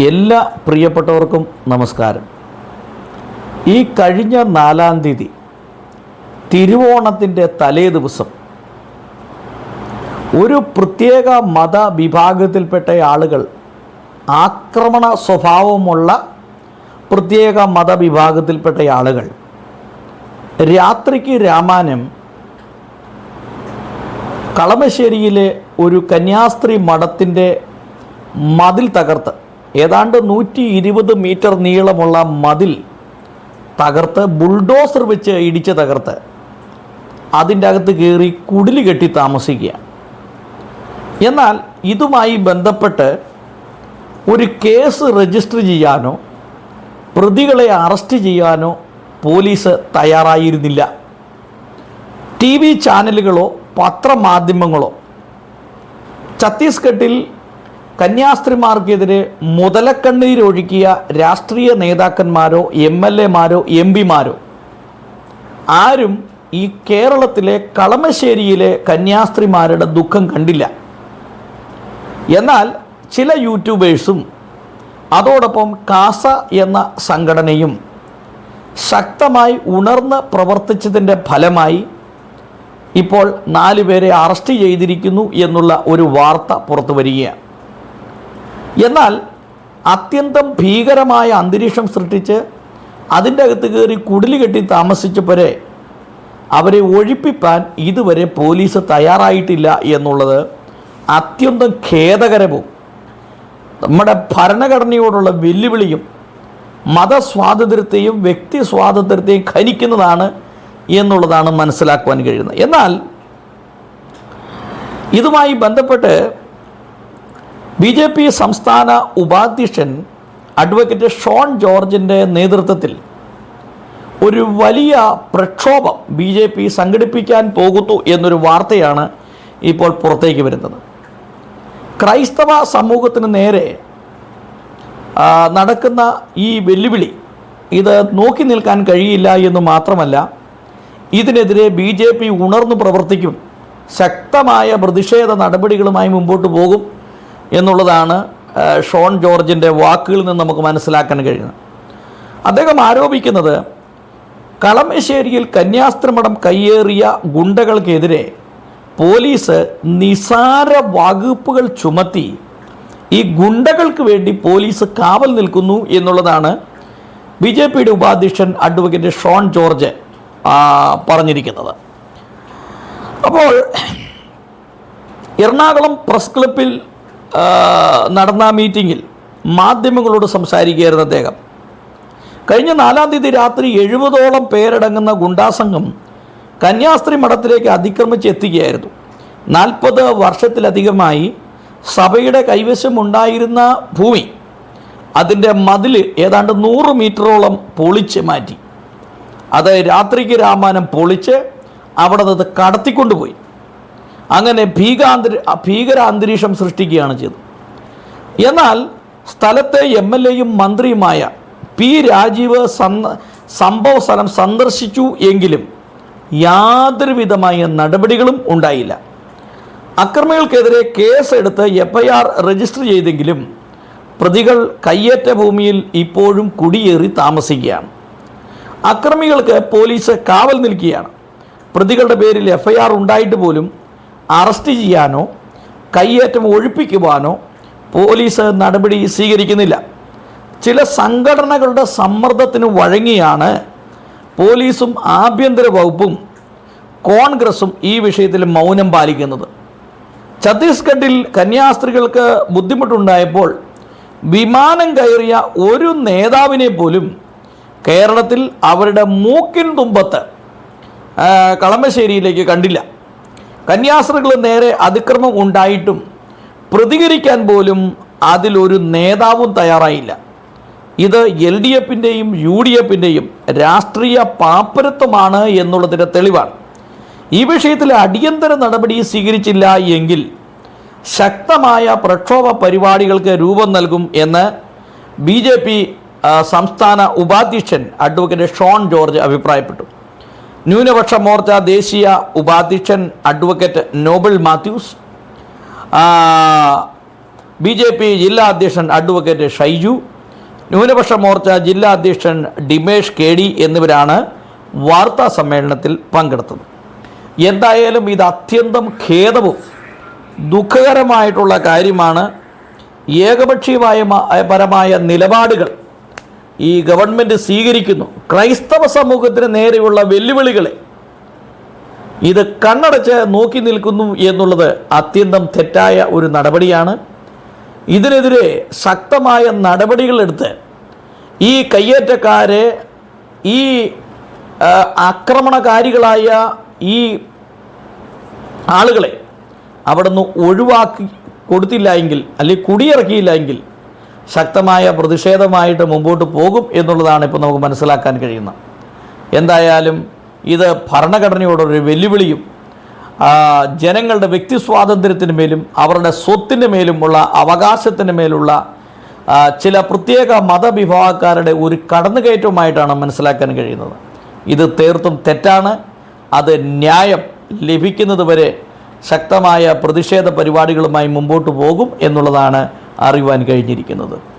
എല്ലാ പ്രിയപ്പെട്ടവർക്കും നമസ്കാരം. ഈ കഴിഞ്ഞ നാലാം തീയതി തിരുവോണത്തിന്റെ തലേ ദിവസം ഒരു പ്രത്യേക മതവിഭാഗത്തിൽപ്പെട്ട ആളുകൾ ആക്രമണ സ്വഭാവമുള്ള പ്രത്യേക മതവിഭാഗത്തിൽപ്പെട്ട ആളുകൾ രാത്രിക്ക് രാമാനം കളമശ്ശേരിയിലെ ഒരു കന്യാസ്ത്രീ മഠത്തിന്റെ മതിൽ തകർത്ത് ഏതാണ്ട് നൂറ്റി ഇരുപത് മീറ്റർ നീളമുള്ള മതിൽ തകർത്ത് ബുൾഡോസർ വെച്ച് ഇടിച്ച് തകർത്ത് അതിന്റെ അകത്ത് കയറി കുടിൽ കെട്ടി താമസിക്കുക. എന്നാൽ ഇതുമായി ബന്ധപ്പെട്ട് ഒരു കേസ് രജിസ്റ്റർ ചെയ്യാനോ പ്രതികളെ അറസ്റ്റ് ചെയ്യാനോ പോലീസ് തയ്യാറായിരുന്നില്ല. ടി വി ചാനലുകളോ പത്രമാധ്യമങ്ങളോ. ഛത്തീസ്ഗഡിൽ കന്യാസ്ത്രീമാർക്കെതിരെ മുതലക്കണ്ണീരൊഴുക്കിയ രാഷ്ട്രീയ നേതാക്കന്മാരോ എം എൽ എമാരോ എം പിമാരോ? ആരും ഈ കേരളത്തിലെ കളമശ്ശേരിയിലെ കന്യാസ്ത്രീമാരുടെ ദുഃഖം കണ്ടില്ല. എന്നാൽ ചില യൂട്യൂബേഴ്സും അതോടൊപ്പം കാസ എന്ന സംഘടനയും ശക്തമായി ഉണർന്ന് പ്രവർത്തിച്ചതിന്റെ ഫലമായി ഇപ്പോൾ നാലുപേരെ അറസ്റ്റ് ചെയ്തിരിക്കുന്നു എന്നുള്ള ഒരു വാർത്ത പുറത്തു വരികയാണ്. എന്നാൽ അത്യന്തം ഭീകരമായ അന്തരീക്ഷം സൃഷ്ടിച്ച് അതിന്റെ അകത്ത് കയറി കുടിൽ കെട്ടി താമസിച്ചവരെ അവരെ ഒഴിപ്പിപ്പാൻ ഇതുവരെ പോലീസ് തയ്യാറായിട്ടില്ല എന്നുള്ളത് അത്യന്തം ഖേദകരവും നമ്മുടെ ഭരണഘടനയോടുള്ള വെല്ലുവിളിയും മതസ്വാതന്ത്ര്യത്തെയും വ്യക്തി സ്വാതന്ത്ര്യത്തെയും ഖനിക്കുന്നതാണ് എന്നുള്ളതാണ് മനസ്സിലാക്കുവാൻ കഴിയുന്നത്. എന്നാൽ ഇതുമായി ബന്ധപ്പെട്ട് ബി ജെ പി സംസ്ഥാന ഉപാധ്യക്ഷൻ അഡ്വക്കേറ്റ് ഷോൺ ജോർജിന്റെ നേതൃത്വത്തിൽ ഒരു വലിയ പ്രക്ഷോഭം ബി ജെ പി സംഘടിപ്പിക്കാൻ പോകുന്നു എന്നൊരു വാർത്തയാണ് ഇപ്പോൾ പുറത്തേക്ക് വരുന്നത്. ക്രൈസ്തവ സമൂഹത്തിന് നേരെ നടക്കുന്ന ഈ വെല്ലുവിളി ഇത് നോക്കി നിൽക്കാൻ കഴിയില്ല എന്ന് മാത്രമല്ല ഇതിനെതിരെ ബി ജെ പി ഉണർന്നു പ്രവർത്തിക്കും ശക്തമായ പ്രതിഷേധ നടപടികളുമായി മുമ്പോട്ട് പോകും എന്നുള്ളതാണ് ഷോൺ ജോർജിന്റെ വാക്കുകളിൽ നിന്ന് നമുക്ക് മനസ്സിലാക്കാൻ കഴിയുന്നത്. അദ്ദേഹം ആരോപിക്കുന്നത് കളമശ്ശേരിയിൽ കന്യാസ്ത്രമഠം കയ്യേറിയ ഗുണ്ടകൾക്കെതിരെ പോലീസ് നിസാര വകുപ്പുകൾ ചുമത്തി ഈ ഗുണ്ടകൾക്ക് വേണ്ടി പോലീസ് കാവൽ നിൽക്കുന്നു എന്നുള്ളതാണ് ബി ജെ പിയുടെ ഉപാധ്യക്ഷൻ അഡ്വക്കേറ്റ് ഷോൺ ജോർജ് പറഞ്ഞിരിക്കുന്നത്. അപ്പോൾ എറണാകുളം പ്രസ് ക്ലബിൽ നടന്ന മീറ്റിങ്ങിൽ മാധ്യമങ്ങളോട് സംസാരിക്കുകയായിരുന്നു അദ്ദേഹം. കഴിഞ്ഞ നാലാം തീയതി രാത്രി എഴുപതോളം പേരടങ്ങുന്ന ഗുണ്ടാസംഘം കന്യാസ്ത്രീ മഠത്തിലേക്ക് അതിക്രമിച്ച് എത്തുകയായിരുന്നു. നാൽപ്പത് വർഷത്തിലധികമായി സഭയുടെ കൈവശം ഉണ്ടായിരുന്ന ഭൂമി അതിന്റെ മതിൽ ഏതാണ്ട് നൂറ് മീറ്ററോളം പൊളിച്ച് മാറ്റി. അത് രാത്രിക്ക് രാമാനം പൊളിച്ച് അവിടെ നിന്ന് കടത്തിക്കൊണ്ടുപോയി. അങ്ങനെ ഭീകാന്തരി ഭീകര അന്തരീക്ഷം സൃഷ്ടിക്കുകയാണ് ചെയ്തത്. എന്നാൽ സ്ഥലത്തെ എം എൽ എയും മന്ത്രിയുമായ പി രാജീവ് സംഭവ സ്ഥലം സന്ദർശിച്ചു എങ്കിലും യാതൊരുവിധമായ നടപടികളും ഉണ്ടായില്ല. അക്രമികൾക്കെതിരെ കേസെടുത്ത് എഫ് ഐ ആർ രജിസ്റ്റർ ചെയ്തെങ്കിലും പ്രതികൾ കയ്യേറ്റ ഭൂമിയിൽ ഇപ്പോഴും കുടിയേറി താമസിക്കുകയാണ്. അക്രമികൾക്ക് പോലീസ് കാവൽ നിൽക്കുകയാണ്. പ്രതികളുടെ പേരിൽ എഫ്ഐആർ ഉണ്ടായിട്ട് പോലും അറസ്റ്റ് ചെയ്യാനോ കയ്യേറ്റം ഒഴിപ്പിക്കുവാനോ പോലീസ് നടപടി സ്വീകരിക്കുന്നില്ല. ചില സംഘടനകളുടെ സമ്മർദ്ദത്തിന് വഴങ്ങിയാണ് പോലീസും ആഭ്യന്തര വകുപ്പും കോൺഗ്രസും ഈ വിഷയത്തിൽ മൗനം പാലിക്കുന്നത്. ഛത്തീസ്ഗഡിൽ കന്യാസ്ത്രീകൾക്ക് ബുദ്ധിമുട്ടുണ്ടായപ്പോൾ വിമാനം കയറിയ ഒരു നേതാവിനെ പോലും കേരളത്തിൽ അവരുടെ മൂക്കിൻ തുമ്പത്ത് കളമശ്ശേരിയിലേക്ക് കണ്ടില്ല. കന്യാസ്ത്രീകൾ നേരെ അതിക്രമം ഉണ്ടായിട്ടും പ്രതികരിക്കാൻ പോലും അതിലൊരു നേതാവും തയ്യാറായില്ല. ഇത് എൽ ഡി എഫിന്റെയും യു ഡി എഫിന്റെയും രാഷ്ട്രീയ പാപ്പരത്വമാണ് എന്നുള്ളതിന്റെ തെളിവാണ്. ഈ വിഷയത്തിൽ അടിയന്തര നടപടി സ്വീകരിച്ചില്ല എങ്കിൽ ശക്തമായ പ്രക്ഷോഭ പരിപാടികൾക്ക് രൂപം നൽകും എന്ന് ബി സംസ്ഥാന ഉപാധ്യക്ഷൻ അഡ്വക്കേറ്റ് ഷോൺ ജോർജ് അഭിപ്രായപ്പെട്ടു. ന്യൂനപക്ഷ മോർച്ച ദേശീയ ഉപാധ്യക്ഷൻ advocate Noble Mathews B J P ജില്ലാ അധ്യക്ഷൻ അഡ്വക്കേറ്റ് ഷൈജു ന്യൂനപക്ഷ മോർച്ച ജില്ലാ അധ്യക്ഷൻ ഡിമേഷ് കെ ഡി എന്നിവരാണ് വാർത്താ സമ്മേളനത്തിൽ പങ്കെടുത്തത്. എന്തായാലും ഇത് അത്യന്തം ഖേദവും ദുഃഖകരമായിട്ടുള്ള കാര്യമാണ്. ഏകപക്ഷീയമായ പരമായ നിലപാടുകൾ ഈ ഗവൺമെന്റ് സ്വീകരിക്കുന്നു. ക്രൈസ്തവ സമൂഹത്തിന് നേരെയുള്ള വെല്ലുവിളികളെ ഇത് കണ്ണടച്ച് നോക്കി നിൽക്കുന്നു എന്നുള്ളത് അത്യന്തം തെറ്റായ ഒരു നടപടിയാണ്. ഇതിനെതിരെ ശക്തമായ നടപടികളെടുത്ത് ഈ കയ്യേറ്റക്കാരെ ഈ ആക്രമണകാരികളായ ഈ ആളുകളെ അവിടെ നിന്ന് ഒഴിവാക്കി കൊടുത്തില്ല എങ്കിൽ അല്ലെങ്കിൽ കുടിയിറക്കിയില്ല എങ്കിൽ ശക്തമായ പ്രതിഷേധമായിട്ട് മുമ്പോട്ട് പോകും എന്നുള്ളതാണ് ഇപ്പോൾ നമുക്ക് മനസ്സിലാക്കാൻ കഴിയുന്നത്. എന്തായാലും ഇത് ഭരണഘടനയോടൊരു വെല്ലുവിളിയും ജനങ്ങളുടെ വ്യക്തി സ്വാതന്ത്ര്യത്തിന് മേലും അവരുടെ സ്വത്തിന്റെ മേലുമുള്ള അവകാശത്തിന് മേലുള്ള ചില പ്രത്യേക മതവിഭാഗക്കാരുടെ ഒരു കടന്നുകയറ്റവുമായിട്ടാണ് മനസ്സിലാക്കാൻ കഴിയുന്നത്. ഇത് തീർത്തും തെറ്റാണ്. അത് ന്യായം ലഭിക്കുന്നത് വരെ ശക്തമായ പ്രതിഷേധ പരിപാടികളുമായി മുമ്പോട്ട് പോകും എന്നുള്ളതാണ് അറിയുവാൻ കഴിഞ്ഞിരിക്കുന്നത്.